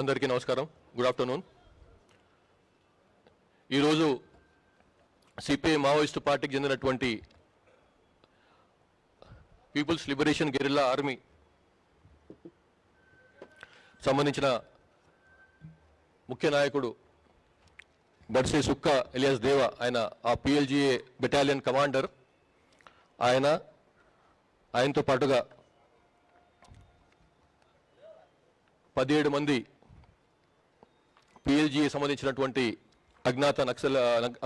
అందరికీ నమస్కారం. Good afternoon. ఈరోజు సిపిఐ మావోయిస్టు పార్టీకి చెందినటువంటి పీపుల్స్ లిబరేషన్ గెరిల్లా ఆర్మీ సంబంధించిన ముఖ్య నాయకుడు బడ్సే సుక్క ఎలియాస్ దేవ ఆయన ఆ పిఎల్జిఏ బెటాలియన్ కమాండర్. ఆయన ఆయనతో పాటుగా పదిహేడు మంది పిఎల్జీ సంబంధించినటువంటి అజ్ఞాత నక్సల్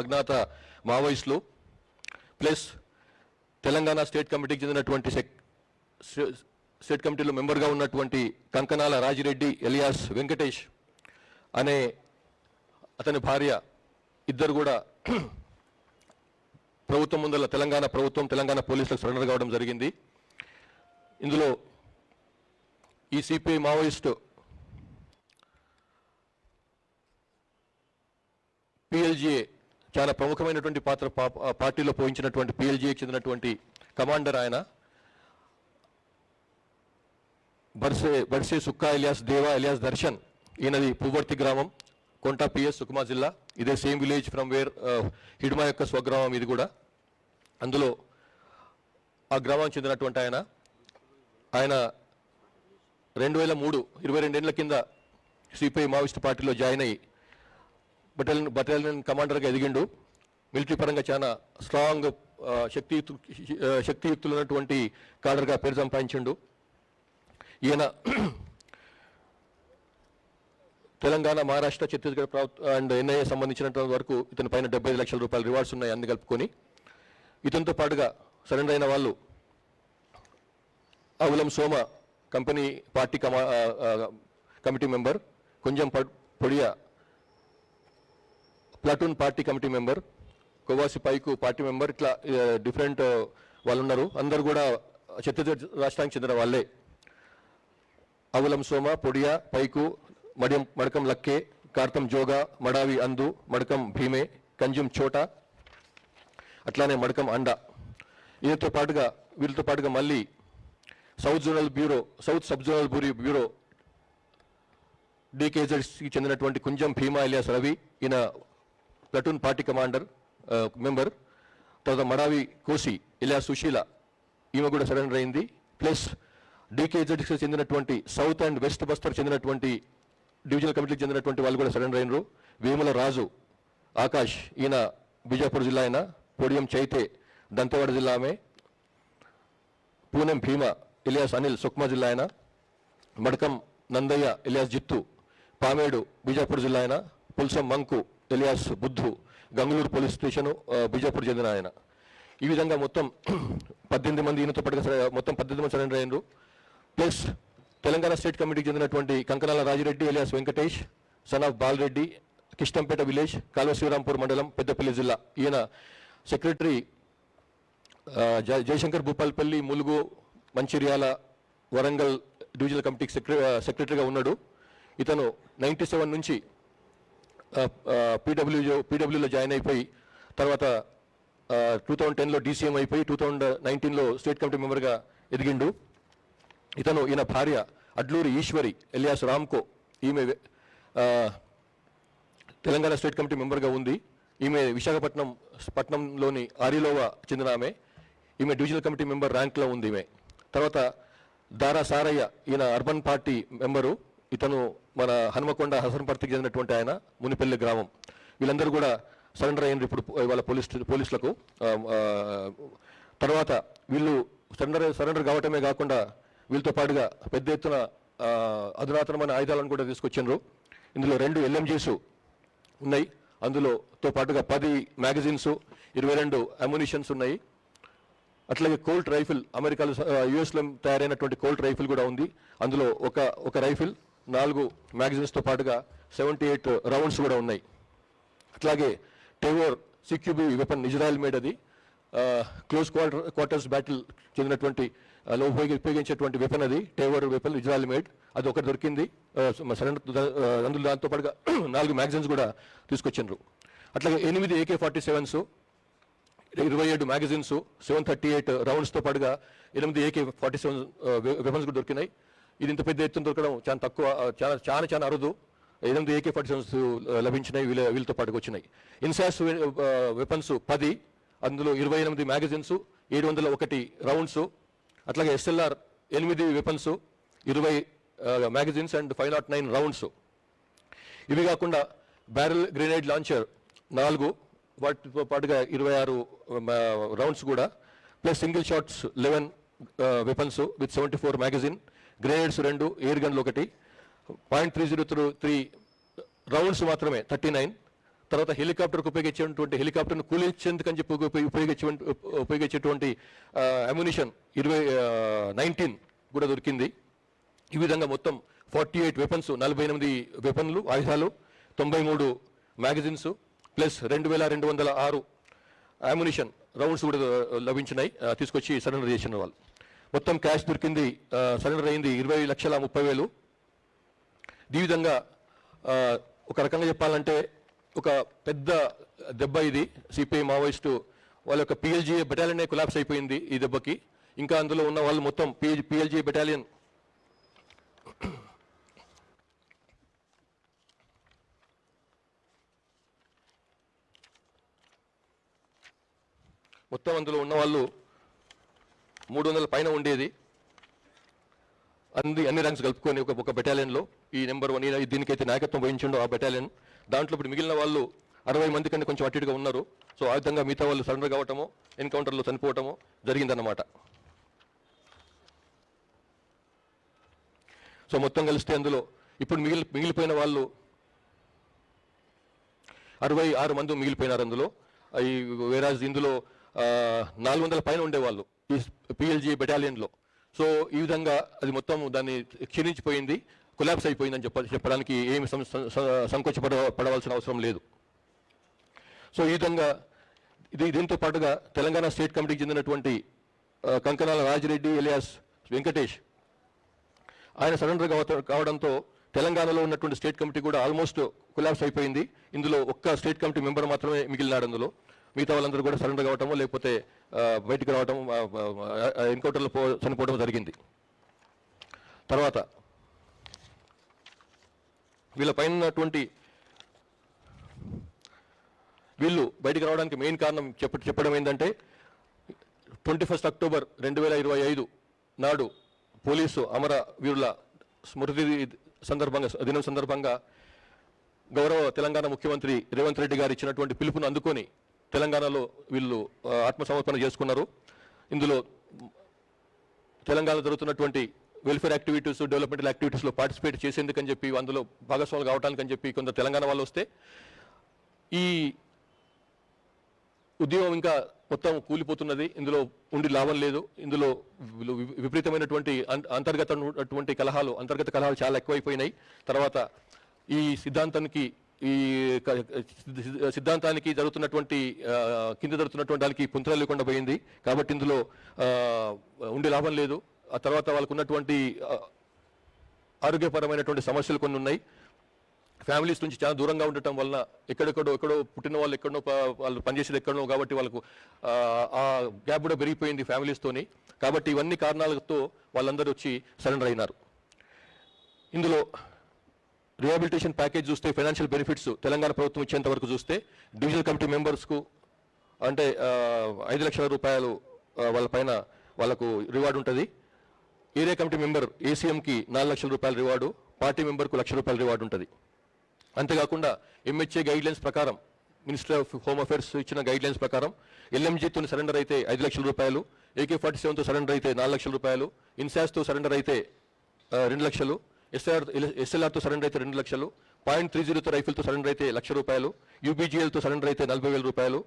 అజ్ఞాత మావోయిస్టులు ప్లస్ తెలంగాణ స్టేట్ కమిటీకి చెందినటువంటి సెక్ స్టేట్ కమిటీలో మెంబర్గా ఉన్నటువంటి కంకనాల రాజిరెడ్డి ఎలియాస్ వెంకటేష్ అనే అతని భార్య ఇద్దరు కూడా ప్రభుత్వం ముందల తెలంగాణ ప్రభుత్వం తెలంగాణ పోలీసులకు సరెండర్ కావడం జరిగింది. ఇందులో ఈ సిపిఐ మావోయిస్టు పిఎల్జిఏ చాలా ప్రముఖమైనటువంటి పాత్ర పా- పార్టీలో పోయించినటువంటి పిఎల్జిఏకి చెందినటువంటి కమాండర్ ఆయన. బర్సే బర్సే సుక్కా ఎలియాస్ దేవా ఎలియాస్ దర్శన్ ఈయనది పువ్వర్తి గ్రామం కొంట పిఎస్ సుకుమా జిల్లా ఇదే same village from where Hidma యొక్క స్వగ్రామం ఇది కూడా. అందులో ఆ గ్రామానికి చెందినటువంటి ఆయన. ఆయన రెండు వేల మూడు ఇరవై రెండేళ్ళ కింద సిపిఐ మావోయిస్ట్ పార్టీలో జాయిన్ అయ్యి బటాలియన్ బటాలియన్ కమాండర్గా ఎదిగిండు. మిలిటరీ పరంగా చాలా స్ట్రాంగ్ ఆ, శక్తియుక్తు ఉన్నటువంటి కాడర్గా పేరు సంపాదించిండు. ఈయన తెలంగాణ మహారాష్ట్ర ఛత్తీస్గఢ్ ప్రభుత్వ అండ్ ఎన్ఐఏ సంబంధించినంత వరకు ఇతని పైన డెబ్బై ఐదు లక్షల రూపాయల రివార్డ్స్ ఉన్నాయి అన్ని కలుపుకొని. ఇతనితో పాటుగా సరెండర్ అయిన వాళ్ళు అవులం సోమ కంపెనీ పార్టీ కమా కమిటీ మెంబర్ కొంచెం పొడియా platoon party committee member Kovasi పైకు party member ఇట్లా డిఫరెంట్ వాళ్ళు ఉన్నారు అందరు కూడా ఛత్తీస్గఢ్ రాష్ట్రానికి చెందిన వాళ్ళే. అవులం సోమ పొడియా పైకు మడియం మడకం లక్కే కార్తం జోగా మడావి అందు మడకం భీమే కంజం చోట అట్లానే మడకం అండ. వీరితో పాటుగా వీరితో పాటుగా మళ్ళీ south zonal bureau south sub zonal bureau bureau డికేజెడ్స్కి చెందినటువంటి కుంజం భీమా ఇలియాస్ రవి ఈయన ప్లటూన్ పార్టీ కమాండర్ మెంబర్ తర్వాత మడావి కోసి ఇలా సుశీల ఈమె కూడా సరెండర్ అయింది. ప్లస్ డీకేజెడ్స్కి చెందినటువంటి సౌత్ అండ్ వెస్ట్ బస్టర్ చెందినటువంటి డివిజనల్ కమిటీకి చెందినటువంటి వాళ్ళు కూడా సరెండర్ అయినరు. వేముల రాజు ఆకాష్ ఈయన బీజాపూర్ జిల్లా ఆయన పొడియం చైతే దంతేవాడ జిల్లా ఆమె పూనెం భీమ ఇలియాస్ అనిల్ సుక్మా జిల్లా ఆయన మడకం నందయ్య ఇలియాస్ జిత్తు పామేడు బీజాపూర్ జిల్లా ఆయన Pulsam Manku alias Buddhu Gangaloor police station Bijapur చెందిన ఆయన. ఈ విధంగా మొత్తం పద్దెనిమిది మంది ఈయనతో పాటుగా మొత్తం పద్దెనిమిది మంది సరెండర్ అయ్యారు ప్లస్ తెలంగాణ స్టేట్ కమిటీకి చెందినటువంటి Kankanala Rajireddy alias Venkatesh son of Balareddy Kishtampet village Kaluva Shivarampur mandal Peddapalli జిల్లా. ఈయన సెక్రటరీ జయశంకర్ భూపాల్పల్లి ములుగు మంచిర్యాల వరంగల్ డివిజనల్ కమిటీకి సెక్రటరీగా ఉన్నాడు. ఇతను నైంటీ సెవెన్ నుంచి పీడబ్ల్యూ పీడబ్ల్యూలో జాయిన్ అయిపోయి తర్వాత టూ థౌజండ్ టెన్లో డీసీఎం అయిపోయి టూ థౌజండ్ నైన్టీన్లో స్టేట్ కమిటీ మెంబర్గా ఎదిగిండు. ఇతను ఈయన భార్య అడ్లూరి ఈశ్వరి ఎలియాస్ రామ్కో. ఈమె తెలంగాణ స్టేట్ కమిటీ మెంబర్గా ఉంది. ఈమె విశాఖపట్నం పట్నంలోని ఆరిలోవా చెందిన ఆమె. ఈమె డివిజనల్ కమిటీ మెంబర్ ర్యాంక్లో ఉంది ఈమె. తర్వాత దారా సారయ్య ఈయన అర్బన్ పార్టీ మెంబరు. ఇతను మన హనుమకొండ హసన్పర్తికి చెందినటువంటి ఆయన మునిపల్లి గ్రామం. వీళ్ళందరూ కూడా సరెండర్ అయ్యారు ఇప్పుడు వాళ్ళ పోలీస్ పోలీసులకు. తర్వాత వీళ్ళు సరెండర్ సరెండర్ కావటమే కాకుండా వీళ్ళతో పాటుగా పెద్ద ఎత్తున అధునాతనమైన ఆయుధాలను కూడా తీసుకొచ్చిండ్రు. ఇందులో రెండు ఎల్ఎంజీస్ ఉన్నాయి. అందులోతో పాటుగా పది మ్యాగజైన్స్ ఇరవై రెండు అమ్యునిషన్స్ ఉన్నాయి. అట్లాగే కోల్ట్ రైఫిల్ అమెరికాలో యుఎస్లో తయారైనటువంటి కోల్ట్ రైఫిల్ కూడా ఉంది. అందులో ఒక ఒక రైఫిల్ నాలుగు మ్యాగజైన్స్తో పాటుగా సెవెంటీ ఎయిట్ రౌండ్స్ కూడా ఉన్నాయి. అట్లాగే Tavor CQB weapon Israel made అది. క్లోజ్ క్వార్టర్ క్వార్టర్స్ బ్యాటిల్ చెందినటువంటి లో ఉపయోగి ఉపయోగించేటువంటి వెపన్ అది. టేవర్ వెపన్ ఇజ్రాయల్ మేడ్ అది ఒకటి దొరికింది. సరెండర్ అందులో దాంతో పాటుగా నాలుగు మ్యాగజైన్స్ కూడా తీసుకొచ్చిండ్రు. అట్లాగే ఎనిమిది ఏకే ఫార్టీ సెవెన్స్ ఇరవై ఏడు మ్యాగజైన్స్ సెవెన్ థర్టీ ఎయిట్ రౌండ్స్తో పాటుగా ఎనిమిది ఏకే ఫార్టీ సెవెన్ వెపన్స్ కూడా దొరికినాయి. ఇది ఇంత పెద్ద ఎత్తున దొరకడం చాలా తక్కువ చాలా చాలా చాలా అరుదు. ఎనిమిది ఏకే ఫార్టీ సెవెన్స్ లభించినాయి వీళ్ళ వీళ్ళతో పాటుకు వచ్చినాయి. ఇన్సాస్ వెపన్స్ పది అందులో ఇరవై ఎనిమిది మ్యాగజైన్స్ ఏడు వందల ఒకటి రౌండ్స్ అట్లాగే ఎస్ఎల్ఆర్ ఎనిమిది వెపన్స్ ఇరవై magazines and five not nine rounds ఇవి కాకుండా బ్యారెల్ గ్రెనేడ్ లాంచర్ నాలుగు వాటితో పాటుగా ఇరవై ఆరు రౌండ్స్ కూడా plus single shots eleven weapons with seventy four magazine grenades రెండు ఎయిర్ గన్లు ఒకటి. Point three zero through three rounds మాత్రమే థర్టీ నైన్. తర్వాత హెలికాప్టర్కు ఉపయోగించేటువంటి హెలికాప్టర్ను కూలించేందుకు అని చెప్పి ఉపయోగించే ఉపయోగించేటువంటి అమ్యునిషన్ ఇరవై నైన్టీన్ కూడా దొరికింది. ఈ విధంగా మొత్తం ఫార్టీ ఎయిట్ వెపన్స్ నలభై ఎనిమిది వెపన్లు ఆయుధాలు తొంభై మూడు మ్యాగజిన్స్ ప్లస్ రెండు వేల రెండు వందల ఆరు అమ్యునిషన్ రౌండ్స్ కూడా లభించినాయి. తీసుకొచ్చి సరెండర్ చేసిన వాళ్ళు. మొత్తం క్యాష్ దొరికింది సరెండర్ అయింది ఇరవై లక్షల ముప్పై వేలు. ఈ విధంగా ఒక రకంగా చెప్పాలంటే ఒక పెద్ద దెబ్బ ఇది. సిపిఐ మావోయిస్టు వాళ్ళ యొక్క పిఎల్జీ బెటాలియనే కొలాప్స్ అయిపోయింది ఈ దెబ్బకి. ఇంకా అందులో ఉన్న వాళ్ళు మొత్తం పిఎల్జీ బెటాలియన్ మొత్తం అందులో ఉన్న వాళ్ళు మూడు వందల పైన ఉండేది. అన్ని అన్ని ర్యాంక్స్ కలుపుకొని ఒక ఒక బెటాలియన్లో ఈ నెంబర్ వన్ దీనికైతే నాయకత్వం వహించిండో ఆ బెటాలియన్ దాంట్లో ఇప్పుడు మిగిలిన వాళ్ళు అరవై మంది కంటే కొంచెం అటు ఉన్నారు. సో ఆ విధంగా మిగతా వాళ్ళు సరెండర్ కావటము ఎన్కౌంటర్లో చనిపోవటము జరిగిందన్నమాట. సో మొత్తం కలిస్తే అందులో ఇప్పుడు మిగిలి మిగిలిపోయిన వాళ్ళు అరవై ఆరు మంది మిగిలిపోయినారు అందులో. ఈ వేరాజ్ ఇందులో నాలుగు వందల పైన ఉండేవాళ్ళు ఈ పిఎల్జీ బెటాలియన్లో సో ఈ విధంగా అది మొత్తం దాన్ని క్షీణించిపోయింది కొలాబ్స్ అయిపోయిందని చెప్ప చెప్పడానికి ఏమి సంకోచపడ పడవలసిన అవసరం లేదు. సో ఈ విధంగా ఇది దీంతో పాటుగా తెలంగాణ స్టేట్ కమిటీకి చెందినటువంటి కంకనాల రాజిరెడ్డి ఎలియాస్ వెంకటేష్ ఆయన సరెండర్ కావడంతో తెలంగాణలో ఉన్నటువంటి స్టేట్ కమిటీ కూడా ఆల్మోస్ట్ కొలాబ్స్ అయిపోయింది. ఇందులో ఒక్క స్టేట్ కమిటీ మెంబర్ మాత్రమే మిగిలినాడు అందులో. మిగతా వాళ్ళందరూ కూడా సరెండర్ కావటము లేకపోతే బయటకు బయటికి రావటం ఎన్కౌంటర్లో పో చనిపోవడం జరిగింది. తర్వాత వీళ్ళ పైన ఉన్నటువంటి వీళ్ళు బయటికి రావడానికి మెయిన్ కారణం చెప్ప చెప్పడం ఏంటంటే ట్వంటీ ఫస్ట్ అక్టోబర్ రెండు వేల ఇరవై ఐదు నాడు పోలీసు అమర వీరుల స్మృతి సందర్భంగా దినం సందర్భంగా గౌరవ తెలంగాణ ముఖ్యమంత్రి రేవంత్ రెడ్డి గారు ఇచ్చినటువంటి పిలుపును అందుకొని తెలంగాణలో వీళ్ళు ఆత్మసమర్పణ చేసుకున్నారు. ఇందులో తెలంగాణ జరుగుతున్నటువంటి వెల్ఫేర్ యాక్టివిటీస్ డెవలప్మెంటల్ యాక్టివిటీస్లో పార్టిసిపేట్ చేసేందుకని చెప్పి అందులో భాగస్వాములు కావడానికి అని చెప్పి కొంత తెలంగాణ వాళ్ళు వస్తే ఈ ఉద్యమం ఇంకా మొత్తం కూలిపోతున్నది. ఇందులో ఉండి లాభం లేదు. ఇందులో విపరీతమైనటువంటి అం- అంతర్గత ఉన్నటువంటి కలహాలు అంతర్గత కలహాలు చాలా ఎక్కువైపోయినాయి. తర్వాత ఈ సిద్ధాంతానికి ఈ సిద్ధాంతానికి జరుగుతున్నటువంటి కింద జరుగుతున్నటువంటి దానికి పుంతలు లేకుండా పోయింది. కాబట్టి ఇందులో ఉండే లాభం లేదు. ఆ తర్వాత వాళ్ళకు ఉన్నటువంటి ఆరోగ్యపరమైనటువంటి సమస్యలు కొన్ని ఉన్నాయి. ఫ్యామిలీస్ నుంచి చాలా దూరంగా ఉండటం వలన ఎక్కడెక్కడో ఎక్కడో పుట్టిన వాళ్ళు ఎక్కడో వాళ్ళు పనిచేసేది ఎక్కడో కాబట్టి వాళ్ళకు ఆ, ఆ గ్యాప్ కూడా పెరిగిపోయింది ఫ్యామిలీస్తోని కాబట్టి ఇవన్నీ కారణాలతో వాళ్ళందరూ వచ్చి సరెండర్ అయినారు. ఇందులో రిహాబిలిటేషన్ ప్యాకేజ్ చూస్తే ఫైనాన్షియల్ బెనిఫిట్స్ తెలంగాణ ప్రభుత్వం ఇచ్చేంత వరకు చూస్తే డివిజనల్ కమిటీ మెంబర్స్కు అంటే ఐదు లక్షల రూపాయలు వాళ్ళ పైన వాళ్ళకు రివార్డు ఉంటుంది. ఏరియా కమిటీ మెంబర్ ఏసీఎంకి నాలుగు లక్షల రూపాయల రివార్డు పార్టీ మెంబర్కు లక్ష రూపాయల రివార్డు ఉంటుంది. అంతేకాకుండా ఎంహెచ్ఏ గైడ్ లైన్స్ ప్రకారం మినిస్టర్ ఆఫ్ హోమ్ అఫేర్స్ ఇచ్చిన గైడ్ లైన్స్ ప్రకారం ఎల్ఎంజీతో సరెండర్ అయితే ఐదు లక్షల రూపాయలు ఏకే ఫార్టీ సెవెన్తో సరెండర్ అయితే నాలుగు లక్షల రూపాయలు ఇన్సాస్తో సరెండర్ అయితే రెండు లక్షలు ఎస్ఆర్ ఎస్ఎల్ఆర్తో సరెండర్ అయితే రెండు లక్షలు పాయింట్ త్రీ జీరోతో రైఫిల్తో సరెండర్ అయితే లక్ష రూపాయలు యూబీజీఎల్తో సరెండర్ అయితే నలభై వేల రూపాయలు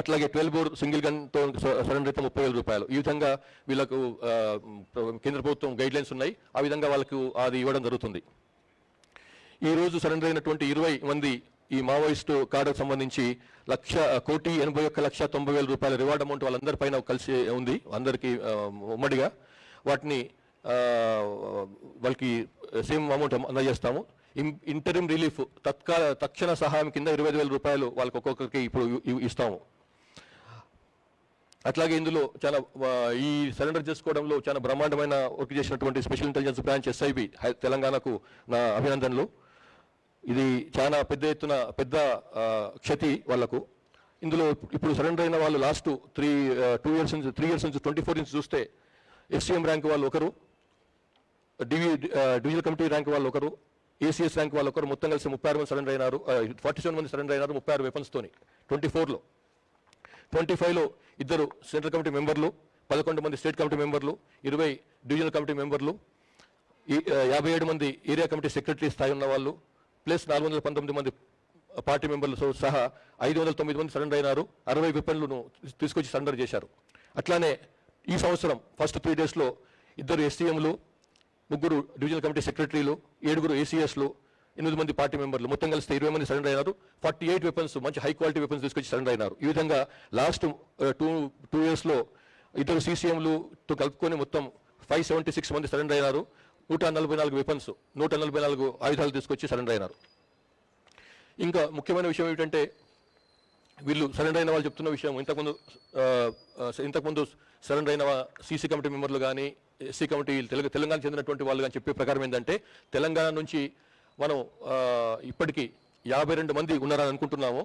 అట్లాగే ట్వెల్వ్ బోర్ సింగిల్ గన్తో సరెండర్ అయితే ముప్పై వేల రూపాయలు. ఈ విధంగా వీళ్ళకు కేంద్ర ప్రభుత్వం గైడ్లైన్స్ ఉన్నాయి. ఆ విధంగా వాళ్ళకు అది ఇవ్వడం జరుగుతుంది. ఈ రోజు సరెండర్ అయినటువంటి ఇరవై మంది ఈ మావోయిస్టు కార్డుకు సంబంధించి లక్ష కోటి ఎనభై ఒక్క లక్ష తొంభై వేల రూపాయల రివార్డ్ అమౌంట్ వాళ్ళందరి పైన కలిసి ఉంది. అందరికీ ఉమ్మడిగా. వాటిని వాళ్ళకి సేమ్ అమౌంట్ అందజేస్తాము. ఇన్- ఇంటరిమ్ రిలీఫ్ తత్కాల తక్షణ సహాయం కింద ఇరవై ఐదు వేల రూపాయలు వాళ్ళకి ఒక్కొక్కరికి ఇప్పుడు ఇస్తాము. అట్లాగే ఇందులో చాలా ఈ సరెండర్ చేసుకోవడంలో చాలా బ్రహ్మాండమైన వర్క్ చేసినటువంటి స్పెషల్ ఇంటెలిజెన్స్ బ్రాంచ్ ఎస్ఐబి తెలంగాణకు నా అభినందనలు. ఇది చాలా పెద్ద ఎత్తున పెద్ద క్షతి వాళ్ళకు ఇందులో ఇప్పుడు సరెండర్ అయిన వాళ్ళు లాస్ట్ త్రీ టూ ఇయర్స్ నుంచి త్రీ ఇయర్స్ నుంచి ట్వంటీ ఫోర్ నుంచి చూస్తే ఎస్సీఎం ర్యాంక్ వాళ్ళు ఒకరు. డివి డివిజనల్ కమిటీ ర్యాంక్ వాళ్ళు ఒకరు ఏసీఎస్ ర్యాంక్ వాళ్ళు ఒకరు మొత్తం కలిసి ముప్పై ఆరు మంది సరెండర్ అయినారు ఫార్టీ సెవెన్ మంది సరెండర్ అయినారు ముప్పై ఆరు వెపన్స్తోని ట్వంటీ ఫోర్లో. ట్వంటీ ఫైవ్లో ఇద్దరు సెంట్రల్ కమిటీ మెంబర్లు పదకొండు మంది స్టేట్ కమిటీ మెంబర్లు ఇరవై డివిజనల్ కమిటీ మెంబర్లు ఈ యాభై ఏడు మంది ఏరియా కమిటీ సెక్రటరీ స్థాయి ఉన్న వాళ్ళు ప్లస్ నాలుగు వందల పంతొమ్మిది మంది పార్టీ మెంబర్లతో సహా ఐదు వందల తొమ్మిది మంది సరెండర్ అయినారు అరవై వెపన్లను తీసుకొచ్చి సరెండర్ చేశారు. అట్లానే ఈ సంవత్సరం ఫస్ట్ త్రీ డేస్లో ఇద్దరు ఎస్సీఎంలు ముగ్గురు డివిజనల్ కమిటీ సెక్రటరీలు ఏడుగురు ఏసీఎస్లు ఎనిమిది మంది పార్టీ మెంబర్లు. మొత్తం కలిస్తే ఇరవై మంది సరెండర్ అయినారు. ఫార్టీ ఎయిట్ వెపన్స్ మంచి హై క్వాలిటీ వెపన్స్ తీసుకొచ్చి సరెండర్ అయినారు. ఈ విధంగా లాస్ట్ టూ టూ ఇయర్స్లో ఇద్దరు సీసీఎంలుతో కలుపుకొని మొత్తం ఫైవ్ సెవెంటీ సిక్స్ మంది సరెండర్ అయినారు. నూట నలభై నాలుగు వెపన్స్ నూట నలభై నాలుగు ఆయుధాలు తీసుకొచ్చి సరెండర్ అయినారు. ఇంకా ముఖ్యమైన విషయం ఏమిటంటే వీళ్ళు సరెండర్ అయిన వాళ్ళు చెప్తున్న విషయం ఇంతకుముందు ఇంతకుముందు సరెండర్ అయిన సీసీ కమిటీ మెంబర్లు కానీ ఎస్సీ కమిటీ తెలుగు తెలంగాణ చెందినటువంటి వాళ్ళు కానీ చెప్పే ప్రకారం ఏంటంటే తెలంగాణ నుంచి మనం ఇప్పటికీ యాభై రెండు మంది ఉన్నారని అనుకుంటున్నాము.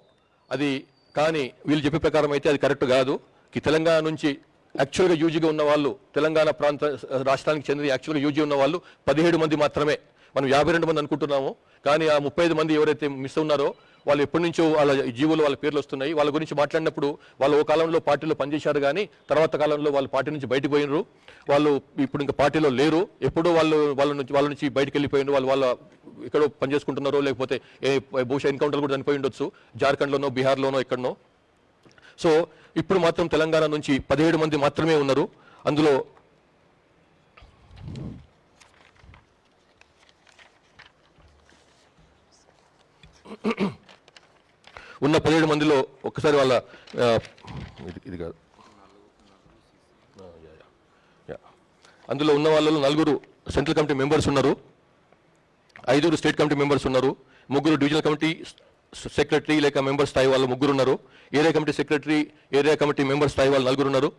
అది కానీ వీళ్ళు చెప్పే ప్రకారం అయితే అది కరెక్ట్ కాదు. తెలంగాణ నుంచి యాక్చువల్గా యూజీగా ఉన్న వాళ్ళు తెలంగాణ ప్రాంత రాష్ట్రానికి చెందిన యాక్చువల్గా యూజీ ఉన్న వాళ్ళు పదిహేడు మంది మాత్రమే. మనం యాభై రెండు మంది అనుకుంటున్నాము. కానీ ఆ ముప్పై ఐదు మంది ఎవరైతే మిస్ ఉన్నారో వాళ్ళు ఎప్పటి నుంచో వాళ్ళ జీవులు వాళ్ళ పేర్లు వస్తున్నాయి. వాళ్ళ గురించి మాట్లాడినప్పుడు వాళ్ళు ఓ కాలంలో పార్టీలో పనిచేశారు కానీ తర్వాత కాలంలో వాళ్ళు పార్టీ నుంచి బయటకు పోయినరు. వాళ్ళు ఇప్పుడు ఇంకా పార్టీలో లేరు. ఎప్పుడో వాళ్ళు వాళ్ళ నుంచి వాళ్ళ నుంచి బయటకు వెళ్ళిపోయినారు. వాళ్ళు వాళ్ళ ఎక్కడో పనిచేసుకుంటున్నారో లేకపోతే ఏ బహుశా ఎన్కౌంటర్ కూడా చనిపోయి ఉండొచ్చు. జార్ఖండ్లోనో బీహార్లోనో ఎక్కడనో. సో ఇప్పుడు మాత్రం తెలంగాణ నుంచి పదిహేడు మంది మాత్రమే ఉన్నారు. అందులో ఉన్న పదిహేడు మందిలో ఒక్కసారి వాళ్ళ ఇది ఇది కాదు. అందులో ఉన్న వాళ్ళలో నలుగురు సెంట్రల్ కమిటీ మెంబర్స్ ఉన్నారు. ఐదుగురు స్టేట్ కమిటీ మెంబర్స్ ఉన్నారు. ముగ్గురు డివిజనల్ కమిటీ సెక్రటరీ లేక మెంబర్ స్థాయి వాళ్ళు ముగ్గురు ఉన్నారు. Area committee secretary area committee member స్థాయి వాళ్ళు నలుగురు ఉన్నారు.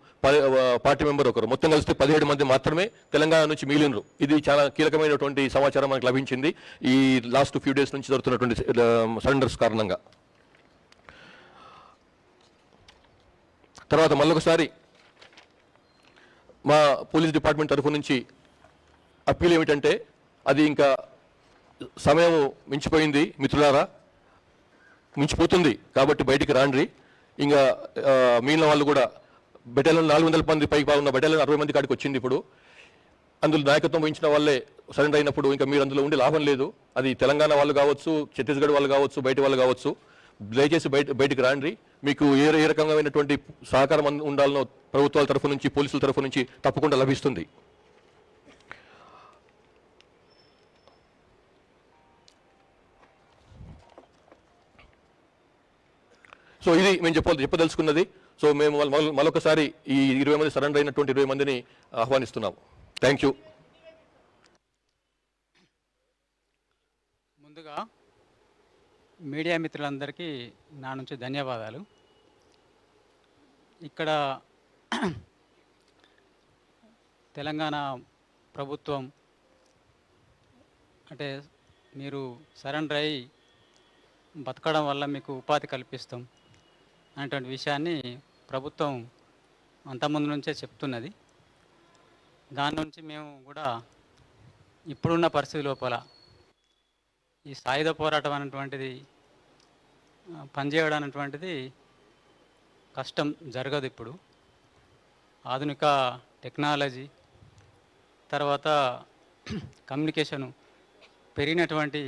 పార్టీ మెంబర్ ఒకరు. మొత్తం కలిస్తే పదిహేడు మంది మాత్రమే తెలంగాణ నుంచి మిగిలినరు ఇది చాలా కీలకమైనటువంటి సమాచారం మనకు లభించింది. ఈ లాస్ట్ ఫ్యూ డేస్ నుంచి జరుగుతున్నటువంటి సరెండర్స్ కారణంగా. తర్వాత మళ్ళొకసారి మా పోలీస్ డిపార్ట్మెంట్ తరఫు నుంచి అప్పీల్ ఏమిటంటే అది ఇంకా సమయం మించిపోయింది మిత్రులారా. మించిపోతుంది కాబట్టి బయటికి రాండ్రి. ఇంకా మిగిలిన వాళ్ళు కూడా బెటాలియన్ నాలుగు వందల మంది పైకి ఉన్న బెటాలియన్ అరవై మంది కాడికి వచ్చింది ఇప్పుడు. అందులో నాయకత్వం వహించిన వాళ్ళే సరెండర్ అయినప్పుడు ఇంకా మీరు అందులో ఉండి లాభం లేదు. అది తెలంగాణ వాళ్ళు కావచ్చు ఛత్తీస్గఢ్ వాళ్ళు కావచ్చు బయట వాళ్ళు కావచ్చు. దయచేసి బయట బయటికి రాండి మీకు ఏ ఏ రకమైనటువంటి సహకారం ఉండాలనో ప్రభుత్వాల తరఫు నుంచి పోలీసుల తరఫు నుంచి తప్పకుండా లభిస్తుంది. సో ఇది మేము చెప్ప చెప్పదలుచుకున్నది. సో మేము మరొకసారి ఈ ఇరవై మంది సరెండర్ అయినటువంటి ఇరవై మందిని ఆహ్వానిస్తున్నాము. థ్యాంక్ యూ ముందుగా మీడియా మిత్రులందరికీ నా నుంచి ధన్యవాదాలు. ఇక్కడ తెలంగాణ ప్రభుత్వం అంటే మీరు సరెండర్ అయ్యి బతకడం వల్ల మీకు ఉపాధి కల్పిస్తాం అనేటువంటి విషయాన్ని ప్రభుత్వం అంతకుముందు నుంచే చెప్తున్నది. దాని నుంచి మేము కూడా ఇప్పుడున్న పరిస్థితి లోపల ఈ సాయుధ పోరాటం అనేటువంటిది పనిచేయడం అనేటువంటిది కష్టం జరగదు ఇప్పుడు. ఆధునిక టెక్నాలజీ తర్వాత కమ్యూనికేషను పెరిగినటువంటి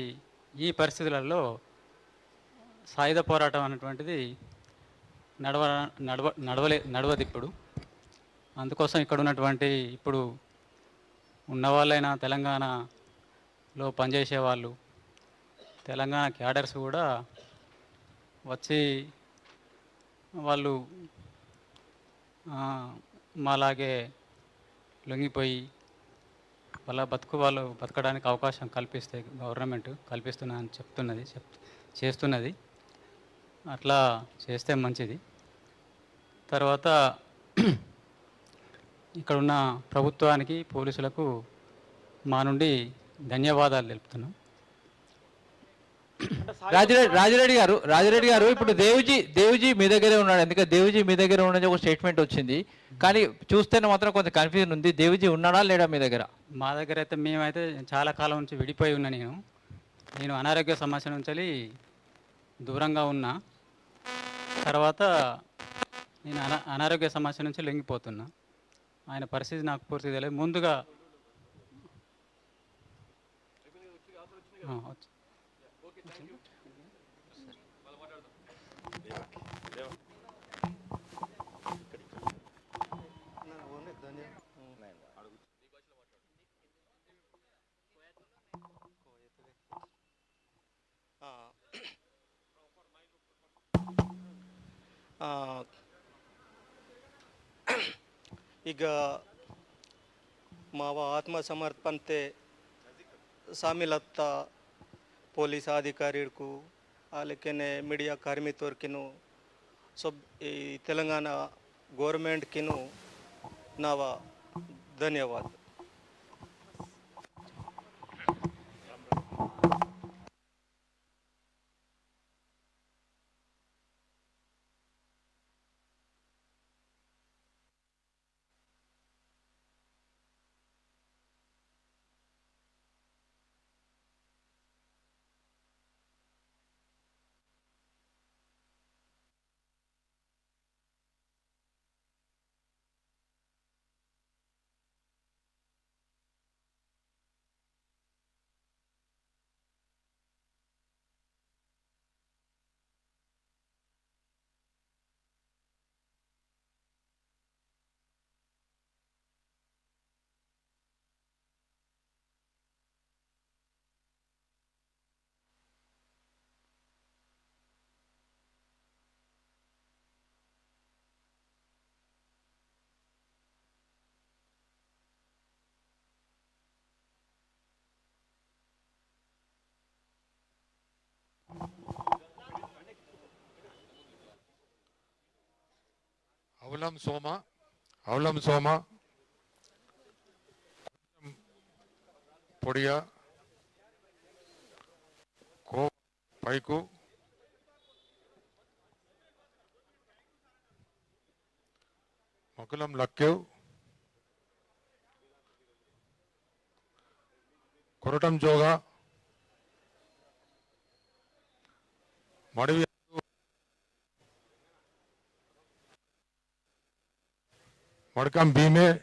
ఈ పరిస్థితులలో సాయుధ పోరాటం అనేటువంటిది నడవ నడవ నడవలే నడవదు ఇప్పుడు. అందుకోసం ఇక్కడ ఉన్నటువంటి ఇప్పుడు ఉన్నవాళ్ళైనా తెలంగాణలో పనిచేసే వాళ్ళు తెలంగాణ క్యాడర్స్ కూడా వచ్చి వాళ్ళు మాలాగే లొంగిపోయి వాళ్ళ బతుకు వాళ్ళు బతకడానికి అవకాశం కల్పిస్తే గవర్నమెంట్ కల్పిస్తున్నా అని చెప్తున్నది చెప్ చేస్తున్నది. అట్లా చేస్తే మంచిది. తర్వాత ఇక్కడున్న ప్రభుత్వానికి పోలీసులకు మా నుండి ధన్యవాదాలు తెలుపుతున్నాం. రాజిరెడ్డి రాజిరెడ్డి గారు రాజిరెడ్డి గారు ఇప్పుడు దేవుజీ దేవుజీ మీ దగ్గరే ఉన్నాడు. ఎందుకంటే దేవుజీ మీ దగ్గర ఉన్నది ఒక స్టేట్మెంట్ వచ్చింది. కానీ చూస్తేనే మాత్రం కొంత కన్ఫ్యూజన్ ఉంది. దేవుజీ ఉన్నాడా లేడా మీ దగ్గర? మా దగ్గర అయితే మేమైతే చాలా కాలం నుంచి విడిపోయి ఉన్నా నేను. నేను అనారోగ్య సమస్య నుంచి దూరంగా ఉన్నా. తర్వాత నేను అనా అనారోగ్య సమస్య నుంచి లొంగిపోతున్నా. ఆయన పరిస్థితి నాకు పూర్తి తెలియదు ముందుగా ಈಗ ಮಾವ ಆತ್ಮಸಮರ್ಪಣೆ ಸಾಮಿಲತ್ತ ಪೊಲೀಸ್ ಅಧಿಕಾರಿಗೂ ಅಲ್ಲಿಕೆನೆ ಮೀಡಿಯಾ ಕಾರ್ಮಿಕರ್ಕಿನು ಸೊಬ್ ಈ ತೆಲಂಗಾಣ ಗೋರ್ಮೆಂಟ್ಕಿನು ನಾವು ಧನ್ಯವಾದ. అవలం సోమ అవలం సోమ పొడియా కో పైకు మకులం లక్కేవ్ కొరటం జోగా మడివి వడకం భీమే.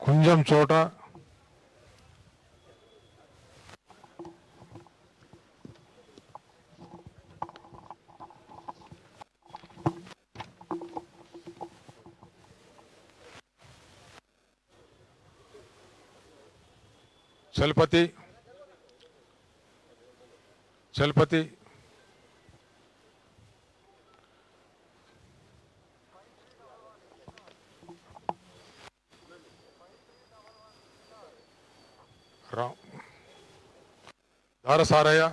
కుంజం చోట. చలపతి. చలపతి. దారసారయ్య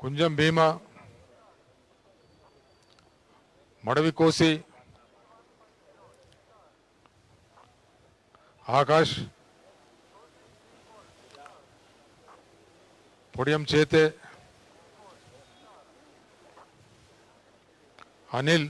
కుంజం భీమా మడవి కోసి ఆకాష్ పొడియం చేతే అనిల్